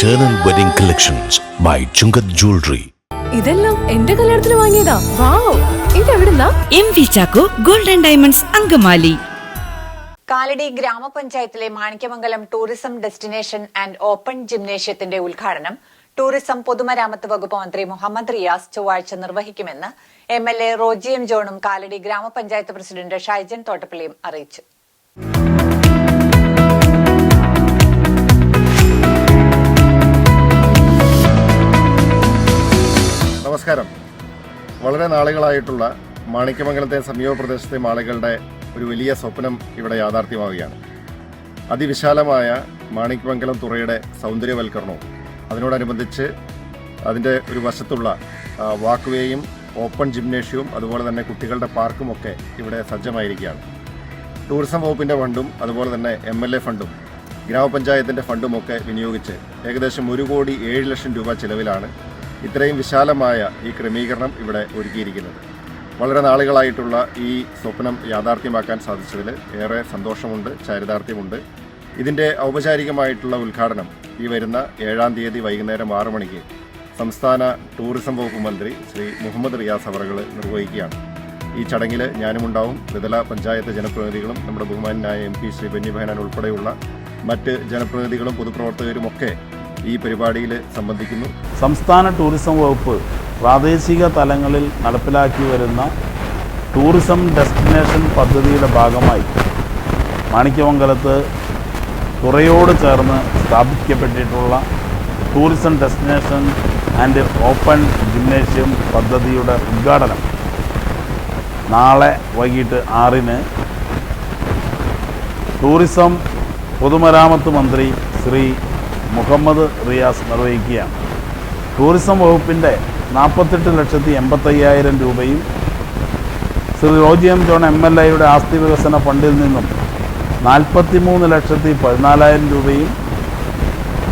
Eternal Wedding Collections by Chungat Jewelry. ഇതെല്ലാം എന്റെ കല്യാണത്തിന് വാങ്ങിയതാ. Wow ഇതെവിടുന്നാ? M V Chacko golden diamonds Angamaly. Kalady ഗ്രാമപഞ്ചായത്തിലെ Manikyamangalam tourism destination and open ജിംനേഷ്യത്തിന്റെ ഉദ്ഘാടനം tourism പൊതുമരാമത്ത് വകുപ്പ് മന്ത്രി മുഹമ്മദ് റിയാസ് ചൊവ്വാഴ്ച നിർവഹിക്കുമെന്ന് M L A Roji M ജോണും Kalady ഗ്രാമപഞ്ചായത്ത് പ്രസിഡന്റ് ഷൈജൻ തോട്ടപ്പള്ളിയും അറിയിച്ചു. നമസ്കാരം. വളരെ നാളുകളായിട്ടുള്ള മാണിക്യമംഗലത്തെ സമീപ പ്രദേശത്തെ ആളുകളുടെ ഒരു വലിയ സ്വപ്നം ഇവിടെ യാഥാർത്ഥ്യമാവുകയാണ്. അതിവിശാലമായ മാണിക്യമംഗലം തുറയുടെ സൗന്ദര്യവൽക്കരണവും അതിനോടനുബന്ധിച്ച് അതിന്റെ ഒരു വശത്തുള്ള വാക്ക്വേയും ഓപ്പൺ ജിംനേഷ്യവും അതുപോലെ തന്നെ കുട്ടികളുടെ പാർക്കും ഒക്കെ ഇവിടെ സജ്ജമായിരിക്കുകയാണ്. ടൂറിസം വകുപ്പിന്റെ ഫണ്ടും അതുപോലെ തന്നെ എം എൽ എ ഫണ്ടും ഗ്രാമപഞ്ചായത്തിന്റെ ഫണ്ടുമൊക്കെ വിനിയോഗിച്ച് ഏകദേശം ഒരു കോടി ഏഴ് ലക്ഷം രൂപ ചിലവിലാണ് ഇത്രയും വിശാലമായ ഈ ക്രമീകരണം ഇവിടെ ഒരുക്കിയിരിക്കുന്നത്. വളരെ നാളുകളായിട്ടുള്ള ഈ സ്വപ്നം യാഥാർത്ഥ്യമാക്കാൻ സാധിച്ചതിൽ ഏറെ സന്തോഷമുണ്ട് ചാരിതാർത്ഥ്യമുണ്ട്. ഇതിന്റെ ഔപചാരികമായിട്ടുള്ള ഉദ്ഘാടനം ഈ വരുന്ന ഏഴാം തീയതി വൈകുന്നേരം ആറു മണിക്ക് സംസ്ഥാന ടൂറിസം വകുപ്പ് മന്ത്രി ശ്രീ മുഹമ്മദ് റിയാസ് അവറുകൾ നിർവഹിക്കുകയാണ്. ഈ ചടങ്ങിൽ ഞാനും ഞാനുമുണ്ടാവും. ത്രിതല പഞ്ചായത്ത് ജനപ്രതിനിധികളും നമ്മുടെ ബഹുമാനായ എം പി ശ്രീ ബെന്നി ബെഹനാൻ ഉൾപ്പെടെയുള്ള മറ്റ് ജനപ്രതിനിധികളും പൊതുപ്രവർത്തകരും ഒക്കെ ഈ പരിപാടിയിൽ സംബന്ധിക്കുന്നു. സംസ്ഥാന ടൂറിസം വകുപ്പ് പ്രാദേശിക തലങ്ങളിൽ നടപ്പിലാക്കി വരുന്ന ടൂറിസം ഡെസ്റ്റിനേഷൻ പദ്ധതിയുടെ ഭാഗമായി മാണിക്യമംഗലത്ത് തുറയോട് ചേർന്ന് സ്ഥാപിക്കപ്പെട്ടിട്ടുള്ള tourism destination and open gymnasium പദ്ധതിയുടെ ഉദ്ഘാടനം നാളെ വൈകിട്ട് ആറിന് ടൂറിസം പൊതുമരാമത്ത് മന്ത്രി ശ്രീ മുഹമ്മദ് റിയാസ് നിർവഹിക്കുകയാണ്. ടൂറിസം വകുപ്പിന്റെ നാൽപ്പത്തെട്ട് ലക്ഷത്തി എൺപത്തയ്യായിരം രൂപയും Shri Roji M John M L എയുടെ ആസ്തി വികസന ഫണ്ടിൽ നിന്നും നാൽപ്പത്തി മൂന്ന് ലക്ഷത്തി പതിനാലായിരം രൂപയും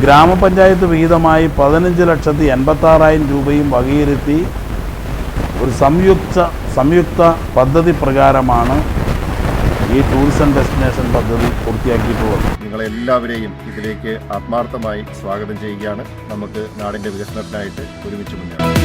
ഗ്രാമപഞ്ചായത്ത് വിഹിതമായി പതിനഞ്ച് ലക്ഷത്തി എൺപത്താറായിരം രൂപയും വകയിരുത്തി ഒരു സംയുക്ത സംയുക്ത പദ്ധതി പ്രകാരമാണ് ഈ ടൂറിസം ഡെസ്റ്റിനേഷൻ പദ്ധതി പൂർത്തിയാക്കിയിട്ടുള്ളത്. നിങ്ങളെല്ലാവരെയും ഇതിലേക്ക് ആത്മാർത്ഥമായി സ്വാഗതം ചെയ്യുകയാണ്. നമുക്ക് നാടിന്റെ വികസനത്തിനായിട്ട് ഒരുമിച്ച് മുന്നേറാം.